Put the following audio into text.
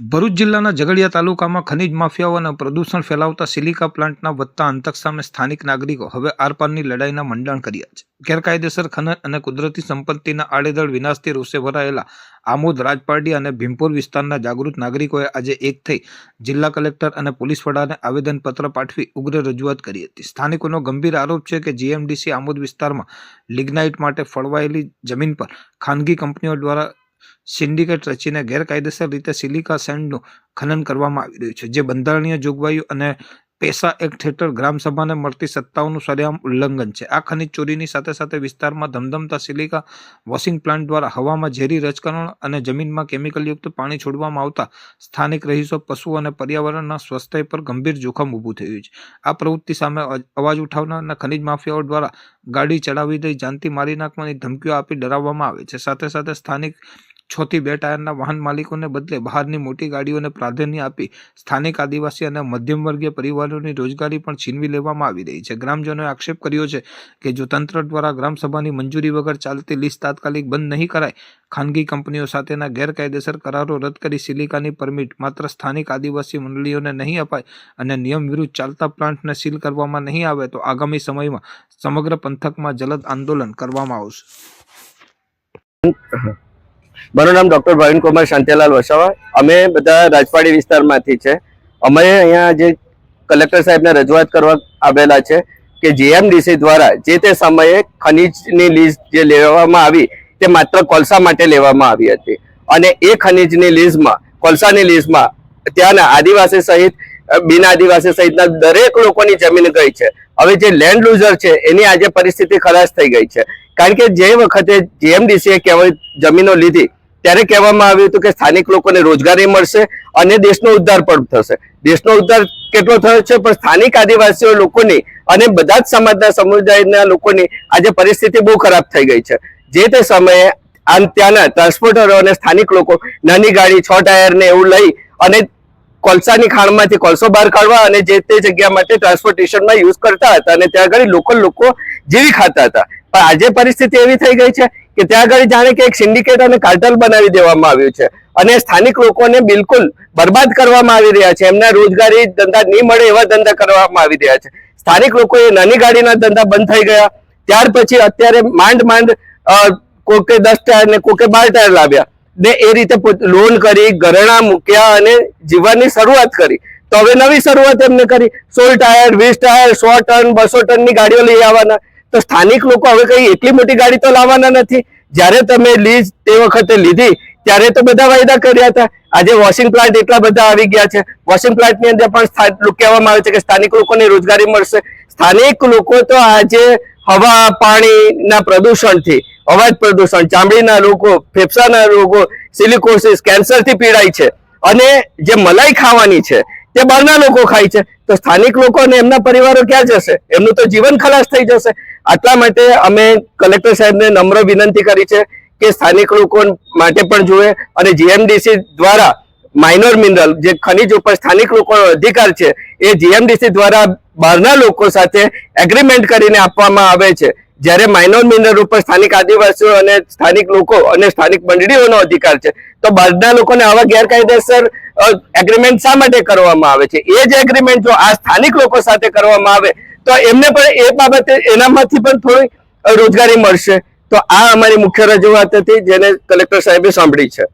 ભરૂચ જિલ્લાના ઝઘડિયા તાલુકામાં ખનીજ માફિયાઓ અને પ્રદૂષણ ફેલાવતા સિલિકા પ્લાન્ટના વધતા આતંક સામે સ્થાનિક નાગરિકો હવે આરપારની લડાઈના મંડાણ કર્યા છે. ગેરકાયદેસર ખનન અને કુદરતી સંપત્તિના આડેધડ વિનાશથી રોષે ભરાયેલા આમોદ રાજપારડી અને ભીમપુર વિસ્તારના જાગૃત નાગરિકોએ આજે એક થઈ જિલ્લા કલેક્ટર અને પોલીસ વડાને આવેદનપત્ર પાઠવી ઉગ્ર રજૂઆત કરી હતી. સ્થાનિકોનો ગંભીર આરોપ છે કે જીએમડીસી આમોદ વિસ્તારમાં લિગ્નાઇટ માટે ફળવાયેલી જમીન પર ખાનગી કંપનીઓ દ્વારા સિન્ડિકેટ રચીને ગેરકાયદેસર રીતે સિલિકા સેન્ડનું ખનન કરવામાં આવી રહ્યું છે. જે બંધારણીય જોગવાઈઓ અને પેસા એક્ટ હેઠળ ગ્રામસભાને મળતી સત્તાઓનું સરેઆમ ઉલ્લંઘન છે. આ ખનિજ ચોરીની સાથે સાથે વિસ્તારમાં ધમધમતા સિલિકા વોશિંગ પ્લાન્ટ દ્વારા હવામાં ઝેરી રજકરણ અને જમીનમાં કેમિકલયુક્ત પાણી છોડવામાં આવતા સ્થાનિક રહીશો પશુઓ અને પર્યાવરણના સ્વાસ્થ્ય પર ગંભીર જોખમ ઊભું થયું છે. આ પ્રવૃત્તિ સામે અવાજ ઉઠાવનાર અને ખનિજ માફિયાઓ દ્વારા ગાડી ચડાવી દઈ, જાનથી મારી નાખવાની ધમકીઓ આપી ડરાવવામાં આવે છે. સાથે સાથે સ્થાનિક છ થી બે ટાયરના વાહન માલિકોને બદલે બહારની મોટી ગાડીઓને પ્રાધાન્ય આપી સ્થાનિક આદિવાસી અને મધ્યમ વર્ગીય પરિવારોની રોજગારી પણ છીનવી લેવામાં આવી રહી છે. ગ્રામજનોએ આક્ષેપ કર્યો છે કે જો તંત્ર દ્વારા ગ્રામસભાની મંજૂરી વગર ચાલતી લીઝ તાત્કાલિક બંધ નહીં કરાય, ખાનગી કંપનીઓ સાથેના ગેરકાયદેસર કરારો રદ કરી સિલિકાની પરમિટ માત્ર સ્થાનિક આદિવાસી મંડળીઓને નહીં અપાય અને નિયમ વિરુદ્ધ ચાલતા પ્લાન્ટને સીલ કરવામાં નહીં આવે, તો આગામી સમયમાં સમગ્ર પંથકમાં જલદ આંદોલન કરવામાં આવશે. મારું નામ ડોક્ટર ભાવિન કુમાર શાંતિલાલ વસાવા. અમે બધા રાજપાડી વિસ્તારમાંથી છે. અમે અહીંયા જે કલેક્ટર સાહેબને રજૂઆત કરવા આવેલા છે કે જીએમડીસી દ્વારા જે તે સમયે ખનીજની લીઝ જે લેવામાં આવી તે માત્ર કોલસા માટે લેવામાં આવી હતી. અને એ ખનીજની લીઝમાં, કોલસાની લીઝમાં ત્યાંના આદિવાસી સહિત બિન આદિવાસી સહિતના દરેક લોકોની જમીન ગઈ છે. હવે જે લેન્ડ લૂઝર છે, એની આજે પરિસ્થિતિ ખલાસ થઈ ગઈ છે. કારણ કે જે વખતે જીએમડીસીએ કહેવાય જમીનો લીધી, ત્યારે કહેવામાં આવ્યું હતું કે સ્થાનિક લોકોને રોજગારી મળશે અને દેશનો ઉદ્ધાર પણ થશે. દેશનો ઉદ્ધાર કેટલો થયો છે? પણ સ્થાનિક આદિવાસીઓ લોકોની અને બધા જ સમાજના સમુદાયના લોકોની આજે પરિસ્થિતિ બહુ ખરાબ થઈ ગઈ છે. જે તે સમયે આમ ત્યાંના ટ્રાન્સપોર્ટરો અને સ્થાનિક લોકો નાની ગાડી, છ ટાયર ને એવું લઈ અને કોલસાની ખાણમાંથી કોલસો બહાર કાઢવા અને જે તે જગ્યા માટે ટ્રાન્સપોર્ટેશનમાં યુઝ કરતા હતા અને ત્યાં આગળ લોકલ લોકો જીવી ખાતા હતા. પણ આજે પરિસ્થિતિ એવી થઈ ગઈ છે કે ત્યાં આગળ જાણે કે એક સિન્ડિકેટ અને કાર્ટલ બનાવી દેવામાં આવ્યું છે. અને સ્થાનિક લોકોને બિલકુલ બરબાદ કરવામાં આવી રહ્યા છે. એમના રોજગારી ધંધા નહીં મળે એવા ધંધા કરવામાં આવી રહ્યા છે. સ્થાનિક લોકોએ નાની ગાડીના ધંધા બંધ થઈ ગયા. ત્યાર પછી અત્યારે માંડ માંડ કોકે દસ ટાયર ને કોકે બાર ટાયર લાવ્યા. ને એ રીતે લોન કરી, ઘરેણા મૂક્યા અને જીવવાની શરૂઆત કરી. તો હવે નવી શરૂઆત એમને કરી. સોળ ટાયર, વીસ ટાયર, સો ટન, બસો ટનની ગાડીઓ લઈ આવવાના. તો સ્થાનિક લોકો હવે કઈ એટલી મોટી ગાડી તો લાવવાના નથી. જ્યારે તમે લીઝ તે વખતે લીધી, ત્યારે તો બધા વાયદા કર્યા હતા. આજે વોશિંગ પ્લાન્ટ એટલા બધા આવી ગયા છે. વોશિંગ પ્લાન્ટની અંદર પણ કહેવામાં આવે છે કે સ્થાનિક લોકોને રોજગારી મળશે. સ્થાનિક લોકો તો આજે હવા, પાણીના પ્રદૂષણથી, અવાજ પ્રદૂષણ, ચામડીના રોગો, ફેફસાના રોગો, સિલિકોસિસ, કેન્સરથી પીડાય છે. અને જે મલાઈ ખાવાની છે, તે બહારના લોકો ખાય છે. તો સ્થાનિક લોકો અને એમના પરિવારો ક્યાં જશે? એમનું તો જીવન ખલાસ થઈ જશે. આટલા માટે અમે કલેક્ટર સાહેબને નમ્ર વિનંતી કરી છે કે સ્થાનિક લોકો માટે પણ જુએ અને જીએમડીસી દ્વારા માઇનોર મિનરલ જે ખનિજ ઉપર સ્થાનિક લોકોનો અધિકાર છે, એ જીએમડીસી દ્વારા બહારના લોકો સાથે એગ્રીમેન્ટ કરીને આપવામાં આવે છે. જ્યારે માઇનોર મિનર ઉપર સ્થાનિક આદિવાસીઓ અને સ્થાનિક લોકો અને સ્થાનિક મંડળીઓનો અધિકાર છે, તો બહારના લોકોને આવા ગેરકાયદેસર એગ્રીમેન્ટ શા માટે કરવામાં આવે છે? એ જ એગ્રીમેન્ટ જો આ સ્થાનિક લોકો સાથે કરવામાં આવે, તો એમને પણ એ બાબતે એનામાંથી પણ થોડી રોજગારી મળશે. તો આ અમારી મુખ્ય રજૂઆત હતી, જેને કલેક્ટર સાહેબે સાંભળી છે.